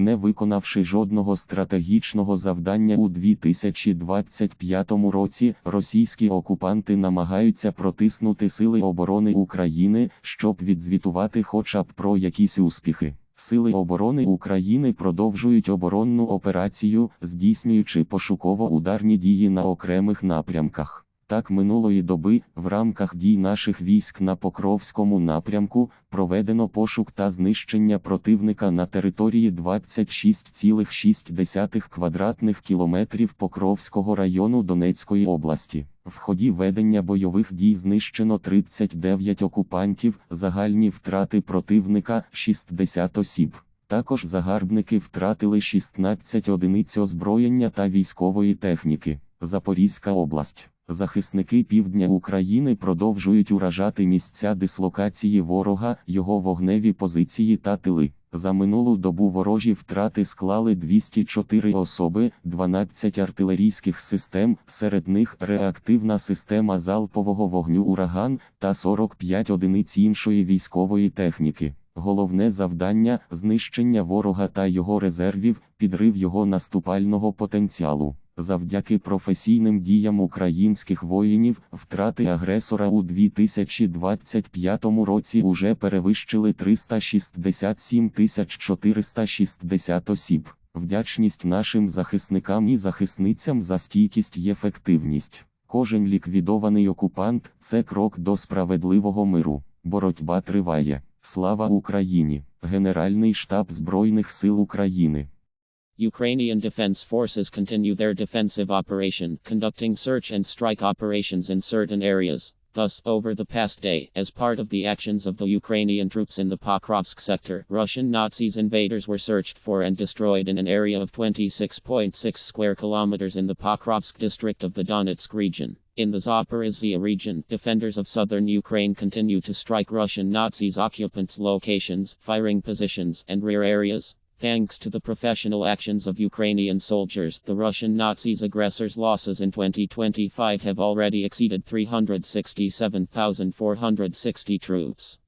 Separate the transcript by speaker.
Speaker 1: Не виконавши жодного стратегічного завдання у 2025 році, російські окупанти намагаються протиснути сили оборони України, щоб відзвітувати хоча б про якісь успіхи. Сили оборони України продовжують оборонну операцію, здійснюючи пошуково-ударні дії на окремих напрямках. Так минулої доби, в рамках дій наших військ на Покровському напрямку, проведено пошук та знищення противника на території 26,6 квадратних кілометрів Покровського району Донецької області. В ході ведення бойових дій знищено 39 окупантів, загальні втрати противника 60 осіб. Також загарбники втратили 16 одиниць озброєння та військової техніки. Запорізька область. Захисники півдня України продовжують уражати місця дислокації ворога, його вогневі позиції та тили. За минулу добу ворожі втрати склали 204 особи, 12 артилерійських систем, серед них реактивна система залпового вогню ураган та 45 одиниць іншої військової техніки. Головне завдання знищення ворога та його резервів, підрив його наступального потенціалу. Завдяки професійним діям українських воїнів, втрати агресора у 2025 році уже перевищили 367 460 осіб. Вдячність нашим захисникам і захисницям за стійкість і ефективність. Кожен ліквідований окупант це крок до справедливого миру. Боротьба триває. Слава Україні! Генеральний штаб Збройних сил України.
Speaker 2: Ukrainian Defense Forces continue their defensive operation, conducting search and strike operations in certain areas. Thus, over the past day, as part of the actions of the Ukrainian troops in the Pokrovsk sector, Russian Nazis invaders were searched for and destroyed in an area of 26.6 square kilometers in the Pokrovsk district of the Donetsk region. In the Zaporizhia region, defenders of southern Ukraine continue to strike Russian Nazis' occupants' locations, firing positions, and rear areas. Thanks to the professional actions of Ukrainian soldiers, the Russian Nazis' aggressors' losses in 2025 have already exceeded 367,460 troops.